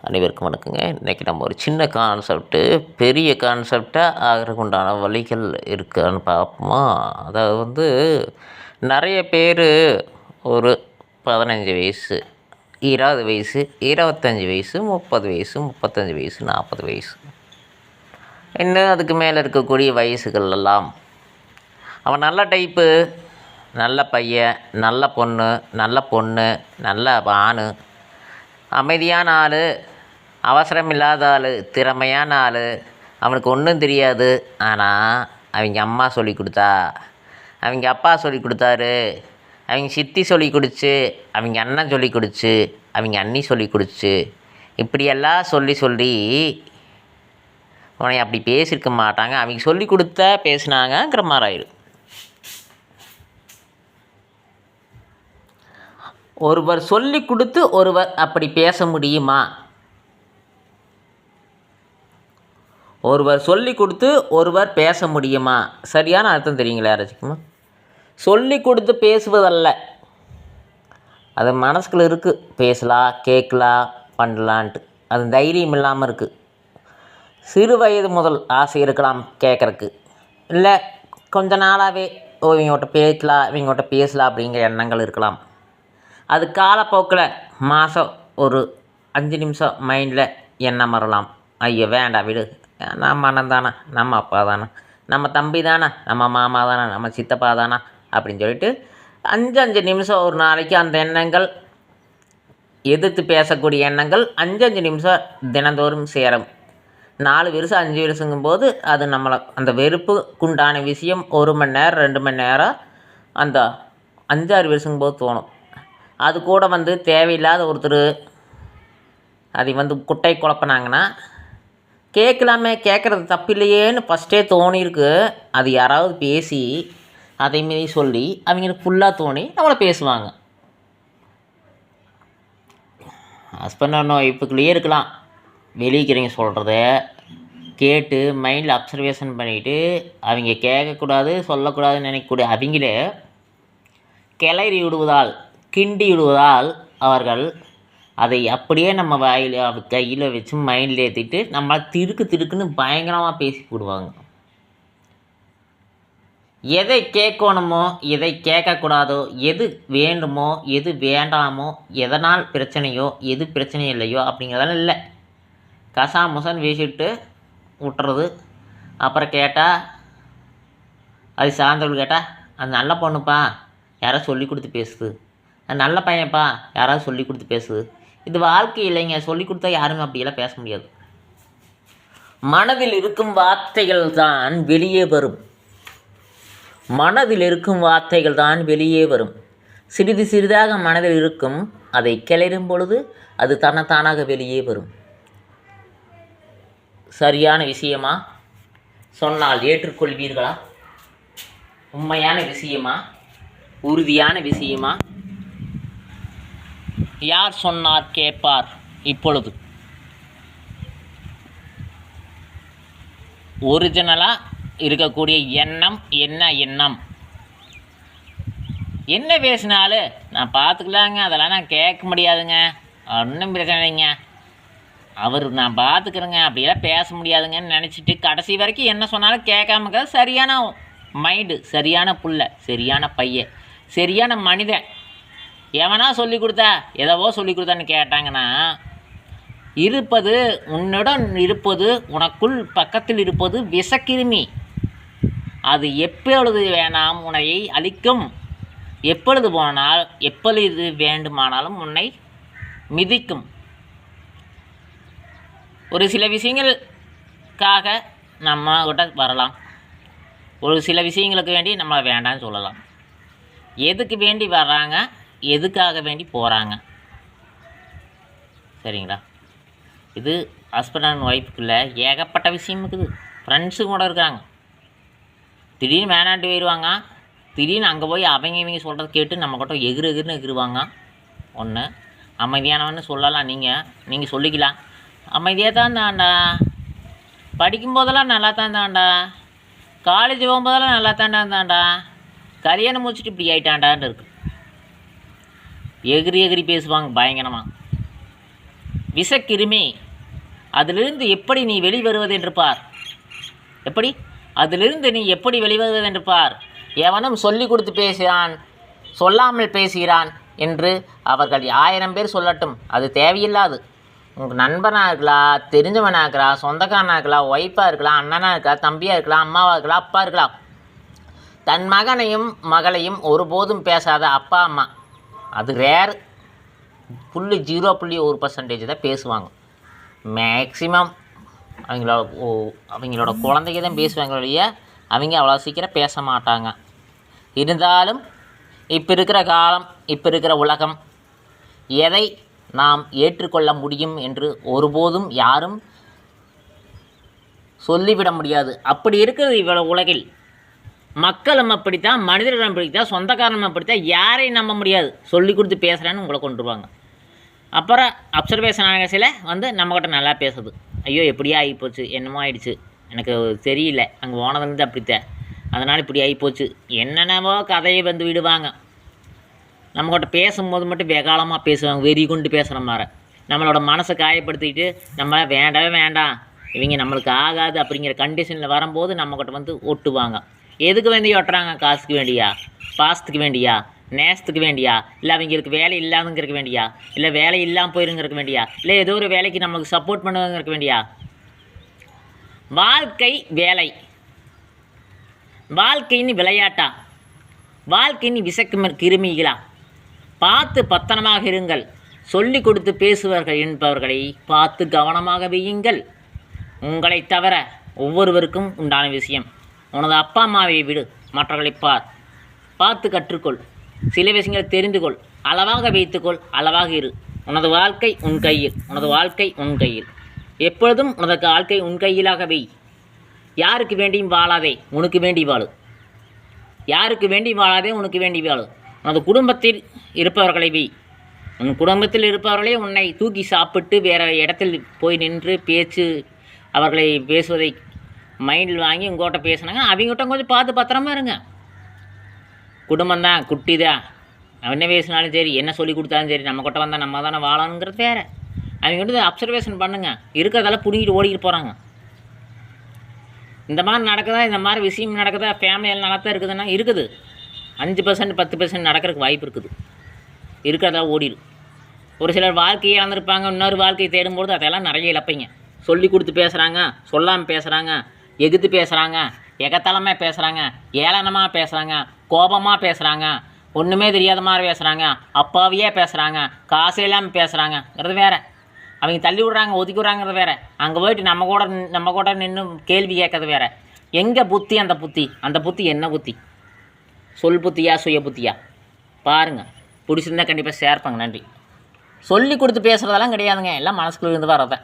அனைவருக்கும் வணக்கங்க. இன்றைக்கி நம்ம ஒரு சின்ன கான்செப்ட்டு பெரிய கான்செப்டாக ஆகிறதுக்கு உண்டான வழிகள் இருக்கான்னு பார்ப்போமா? அதாவது வந்து நிறைய பேர் ஒரு பதினஞ்சு வயசு இருபது வயசு இருபத்தஞ்சி வயசு முப்பது வயசு முப்பத்தஞ்சு வயசு நாற்பது வயசு. இன்னும் அதுக்கு மேலே இருக்கக்கூடிய வயசுகள் எல்லாம்? அவன் நல்ல டைப்பு நல்ல பையன் நல்ல பொண்ணு நல்ல பொண்ணு நல்ல ஆணு அமைதியான ஆள் அவசரம் இல்லாத ஆள் திறமையான ஆள். அவனுக்கு ஒன்றும் தெரியாது. ஆனால் அவங்க அம்மா சொல்லி கொடுத்தா அவங்க அப்பா சொல்லி கொடுத்தாரு. அவங்க சித்தி சொல்லி கொடுத்து அவங்க அண்ணன் சொல்லி கொடுத்து அவங்க அண்ணி சொல்லி கொடுத்து. இப்படியெல்லாம் சொல்லி சொல்லி உன்னை அப்படி பேசியிருக்க மாட்டாங்க. அவங்க சொல்லி கொடுத்தா பேசுனாங்கங்கிற மாதிரி ஆயிடும் ஒருவர் சொல்லி கொடுத்து ஒருவர் அப்படி பேச முடியுமா? ஒருவர் சொல்லி கொடுத்து ஒருவர் பேச முடியுமா? சரியான அர்த்தம் தெரியுங்களா யாராச்சுக்குமா சொல்லி கொடுத்து பேசுவதல்ல. அது மனசுக்குள்ள இருக்குது பேசலாம் கேட்கலாம் பண்ணலான்ட்டு. அது தைரியம் இல்லாமல் இருக்குது சிறு வயது முதல் ஆசை இருக்கலாம் கேட்குறக்கு இல்லை கொஞ்ச நாளாகவே ஓ இவங்ககிட்ட பேசலாம் இவங்ககிட்ட பேசலாம் அப்படிங்கிற எண்ணங்கள் இருக்கலாம். அது காலப்போக்கில் மாதம் ஒரு அஞ்சு நிமிஷம் மைண்டில் எண்ணம் வரலாம். ஐயோ வேண்டாம் விடு. நம்ம அண்ணன் தானே நம்ம அப்பா தானே நம்ம தம்பி தானே நம்ம மாமா தானே நம்ம சித்தப்பா தானே அப்படின்னு சொல்லிட்டு அஞ்சு அஞ்சு நிமிஷம் ஒரு நாளைக்கு அந்த எண்ணங்கள் எதிர்த்து பேசக்கூடிய எண்ணங்கள் அஞ்சு அஞ்சு நிமிஷம் தினந்தோறும் சேரும். நாலு வருஷம் அஞ்சு வருஷங்கும்போது அது நம்மளை அந்த வெறுப்புக்குண்டான விஷயம் ஒரு மணி நேரம் ரெண்டு மணி நேரம் அந்த அஞ்சாறு வருஷங்கும் போது தோணும். அது கூட வந்து தேவையில்லாத ஒருத்தர் அதை வந்து குட்டை குழப்பினாங்கன்னா கேட்கலாமே கேட்குறது தப்பில்லையேன்னு ஃபஸ்ட்டே தோணியிருக்கு. அது யாராவது பேசி அதை மாரி சொல்லி அவங்களுக்கு ஃபுல்லாக தோணி நம்மளை பேசுவாங்க. ஹஸ்பண்ட் அண்ணன் இப்போ கிளியர் இருக்கலாம். வெளியிக்கிறீங்க சொல்கிறத கேட்டு மைண்டில் அப்சர்வேஷன் பண்ணிவிட்டு அவங்க கேட்கக்கூடாது சொல்லக்கூடாதுன்னு நினைக்கக்கூடிய அவங்களே கிளறி விடுவதால் கிண்டிவிடுவதால் அவர்கள் அதை அப்படியே நம்ம வாயில் கையில் வச்சு மைண்டில் ஏற்றிட்டு நம்மளை திருக்கு திருக்குன்னு பயங்கரமாக பேசி போடுவாங்க எதை கேட்கணுமோ எதை கேட்கக்கூடாதோ எது வேண்டுமோ எது வேண்டாமோ எதனால் பிரச்சனையோ எது பிரச்சனை இல்லையோ அப்படிங்கிறதெல்லாம் இல்லை. கசா முசன் வீசிட்டு விட்டுறது அப்புறம் கேட்டால் அது சார்ந்தவள் கேட்டால் அது நல்ல பொண்ணுப்பா யாரோ சொல்லி கொடுத்து பேசுது. நல்ல பையன்ப்பா யாராவது சொல்லி கொடுத்து பேசுது இது வாழ்க்கை இல்லைங்க சொல்லி கொடுத்தா யாருமே அப்படியெல்லாம் பேச முடியாது. மனதில் இருக்கும் வார்த்தைகள் தான் வெளியே வரும். மனதில் இருக்கும் வார்த்தைகள் தான் வெளியே வரும். சிறிது சிறிதாக மனதில் இருக்கும் அதை கிளறும் பொழுது அது தன்னைத்தானாக வெளியே வரும். சரியான விஷயமா? சொன்னால் ஏற்றுக்கொள்வீர்களா? உண்மையான விஷயமா? உறுதியான விஷயமா? யார் சொன்னார் கேட்பார் இப்பொழுது. ஒரிஜினலாக இருக்கக்கூடிய எண்ணம் என்ன எண்ணம்? என்ன பேசினாலும் நான் பார்த்துக்கலாங்க அதெல்லாம் நான் கேட்க முடியாதுங்க. ஒன்றும் பிரச்சனை இல்லைங்க. அவர் நான் பார்த்துக்கிறேங்க அப்படியெல்லாம் பேச முடியாதுங்கன்னு நினச்சிட்டு கடைசி வரைக்கும் என்ன சொன்னாலும் கேட்காம சரியான மைண்டு சரியான புள்ள சரியான பையன் சரியான மனிதன் எவனா சொல்லி கொடுத்தா எதவோ சொல்லி கொடுத்தான்னு கேட்டாங்கன்னா இருப்பது உன்னுடன் இருப்பது உனக்குள் பக்கத்தில் இருப்பது விஷக்கிருமி அது எப்பொழுது வேணாம் உன்னை அழிக்கும். எப்பொழுது போனால் எப்பொழுது வேண்டுமானாலும் உன்னை மிதிக்கும். ஒரு சில விஷயங்களுக்காக நம்ம கிட்ட வரலாம். ஒரு சில விஷயங்களுக்கு வேண்டி நம்ம வேண்டாம்னு சொல்லலாம். எதுக்கு வேண்டி வர்றாங்க? எதுக்காக வேண்டி போகிறாங்க சரிங்களா? இது ஹஸ்பண்ட் அண்ட் ஒய்ஃபுக்குள்ள ஏகப்பட்ட விஷயம் இருக்குது. ஃப்ரெண்ட்ஸு கூட இருக்காங்க. திடீர்னு வேணான்ட்டு போயிடுவாங்க திடீர்னு அங்கே போய் அவங்க இவங்க சொல்கிறத கேட்டு நம்ம கிட்ட எகிரு எகிர்னு எகிருவாங்க ஒன்று அமைதியானவன்னு சொல்லலாம் நீங்கள் நீங்கள் சொல்லிக்கலாம். அமைதியாக தான் தாண்டா படிக்கும்போதெல்லாம் நல்லா தான் தாண்டா காலேஜ் போகும்போதெல்லாம் நல்லா தான்டா தாண்டா கல்யாணம் முடிச்சுட்டு இப்படி ஆகிட்டாண்டான்னு இருக்குது எகிரி எகிரி பேசுவாங்க பயங்கரமாக விஷக்கிருமி அதிலிருந்து எப்படி நீ வெளிவருவது என்று பார் எப்படி? அதிலிருந்து நீ எப்படி வெளிவருவது என்று பார் எவனும் சொல்லி கொடுத்து பேசுகிறான் சொல்லாமல் பேசுகிறான் என்று அவர்கள் ஆயிரம் பேர் சொல்லட்டும் அது தேவையில்லாது. உங்கள் நண்பனாக இருக்கலாம் தெரிஞ்சவனாக இருக்கலாம் சொந்தக்காரனாக இருக்கலாம் ஒய்ஃபாக இருக்கலாம் அண்ணனாக இருக்கலாம் தம்பியாக இருக்கலாம் அம்மாவாக இருக்கலாம் அப்பா இருக்கலாம் தன் மகனையும் மகளையும் ஒருபோதும் பேசாத அப்பா அம்மா. அது ரேர் புள்ளி ஜீரோ புள்ளி ஒரு பர்சன்டேஜ் தான் பேசுவாங்க. மேக்ஸிமம் அவங்களோட ஓ அவங்களோட குழந்தைங்க தான் பேசுவாங்க ஒழிய அவங்க அவ்வளோ சீக்கிரம் பேச மாட்டாங்க. இருந்தாலும் இப்போ இருக்கிற காலம் இப்போ இருக்கிற உலகம் எதை நாம் ஏற்றுக்கொள்ள முடியும் என்று ஒருபோதும் யாரும் சொல்லிவிட முடியாது. அப்படி இருக்கிறது இவ்வளோ உலகில். மக்களும் அப்படித்தான் மனிதர்களும் அப்படித்தான் சொந்தக்காரனும் அப்படித்தான் யாரையும் நம்ப முடியாது. சொல்லி கொடுத்து பேசுகிறேன்னு உங்களை கொண்டுருவாங்க அப்புறம் அப்சர்வேஷன் ஆன வந்து நம்மக்கிட்ட நல்லா பேசுது. ஐயோ எப்படியா ஆகிப்போச்சு என்னமோ ஆயிடுச்சு. எனக்கு தெரியல அங்கே போனதுலேருந்து அப்படித்தான். அதனால் இப்படி ஆகிப்போச்சு. என்னென்னவோ கதையை வந்து விடுவாங்க. நம்மக்கிட்ட பேசும்போது மட்டும் வெகாலமாக பேசுவாங்க வெறி கொண்டு பேசுகிற மாதிரி. நம்மளோட மனசை காயப்படுத்திட்டு நம்ம வேண்டவே வேண்டாம். இவங்க நம்மளுக்கு ஆகாது அப்படிங்கிற கண்டிஷனில் வரும்போது நம்மக்கிட்ட வந்து ஒட்டுவாங்க. எதுக்கு வேண்டி ஒட்டுறாங்க? காசுக்கு வேண்டியா? பாசத்துக்கு வேண்டியா? நேசத்துக்கு வேண்டியா? இல்லை அவங்களுக்கு வேலை இல்லாதங்கிறக்கு வேண்டியா? இல்லை வேலை இல்லாமல் போயிருங்கிறக்க வேண்டியா? இல்லை ஏதோ ஒரு வேலைக்கு நம்மளுக்கு சப்போர்ட் பண்ணுங்கிறதுக்கு வேண்டியா? வாழ்க்கை வேலை. வாழ்க்கைன்னு விளையாட்டா? வாழ்க்கைன்னு விசக்கும் கிருமிகளா? பார்த்து பத்தனமாக இருங்கள். சொல்லி கொடுத்து பேசுவார்கள் என்பவர்களை பார்த்து கவனமாக வையுங்கள். உங்களை தவிர ஒவ்வொருவருக்கும் உண்டான விஷயம். உனது அப்பா அம்மாவை விடு மற்றவர்களை பார். பார்த்து கற்றுக்கொள். சில விஷயங்களை தெரிந்து கொள் அளவாக வைத்துக்கொள் அளவாக இரு. உனது வாழ்க்கை உன் கையில் உனது வாழ்க்கை உன் கையில். எப்பொழுதும் உனது வாழ்க்கை உன் கையிலாக வை. யாருக்கு வேண்டியும் வாழாதே உனக்கு வேண்டி வாழு. யாருக்கு வேண்டி வாழாதே உனக்கு வேண்டி வாழு. உனது குடும்பத்தில் இருப்பவர்களை வை. உன் குடும்பத்தில் இருப்பவர்களே உன்னை தூக்கி சாப்பிட்டு வேறு இடத்தில் போய் நின்று பேச்சு அவர்களை பேசுவதை மைண்டில் வாங்கி உங்கள்கிட்ட பேசினாங்க. அவங்ககிட்ட கொஞ்சம் பார்த்து பத்திரமா இருங்க. குடும்பம் தான் குட்டி தான் என்ன பேசினாலும் சரி என்ன சொல்லி கொடுத்தாலும் சரி நம்ம கிட்ட வந்தால் நம்ம தானே வாழணுங்கிறது வேறு. அவங்க வந்து அப்சர்வேஷன் பண்ணுங்க. இருக்கிறதெல்லாம் பிடிங்கிட்டு ஓடிக்கிட்டு போகிறாங்க இந்த மாதிரி நடக்குதா? இந்த மாதிரி விஷயம் நடக்குதா? ஃபேமிலியில் தான் இருக்குதுன்னா இருக்குது. அஞ்சு பர்சன்ட் பத்து பர்சன்ட் நடக்கிறதுக்கு வாய்ப்பு இருக்குது. இருக்கிறதா ஓடிடும் ஒரு சிலர் வாழ்க்கையை இழந்திருப்பாங்க. இன்னொரு வாழ்க்கையை தேடும்போது அதெல்லாம் நிறைய இழப்பீங்க. சொல்லி கொடுத்து பேசுகிறாங்க சொல்லாமல் பேசுகிறாங்க எகுத்து பேசுகிறாங்க எகத்தலமாக பேசுகிறாங்க ஏளனமாக பேசுகிறாங்க கோபமாக பேசுகிறாங்க ஒன்றுமே தெரியாத மாதிரி பேசுகிறாங்க அப்பாவியே பேசுகிறாங்க காசு இல்லாமல் பேசுகிறாங்கங்கிறது வேறு. அவங்க தள்ளி விட்றாங்க ஒதுக்கி விட்றாங்கிறது வேறு. அங்கே போயிட்டு நம்ம கூட நம்ம கூட நின்று கேள்வி கேட்கறது வேறு. எங்கே புத்தி அந்த புத்தி? அந்த புத்தி என்ன புத்தி? சொல் புத்தியா சுய புத்தியா? பாருங்கள் பிடிச்சிருந்தா கண்டிப்பாக சேர்ப்பாங்க நன்றி. சொல்லி கொடுத்து பேசுகிறதெல்லாம் கிடையாதுங்க. எல்லாம் மனசுக்குள்ளே இருந்து வரதை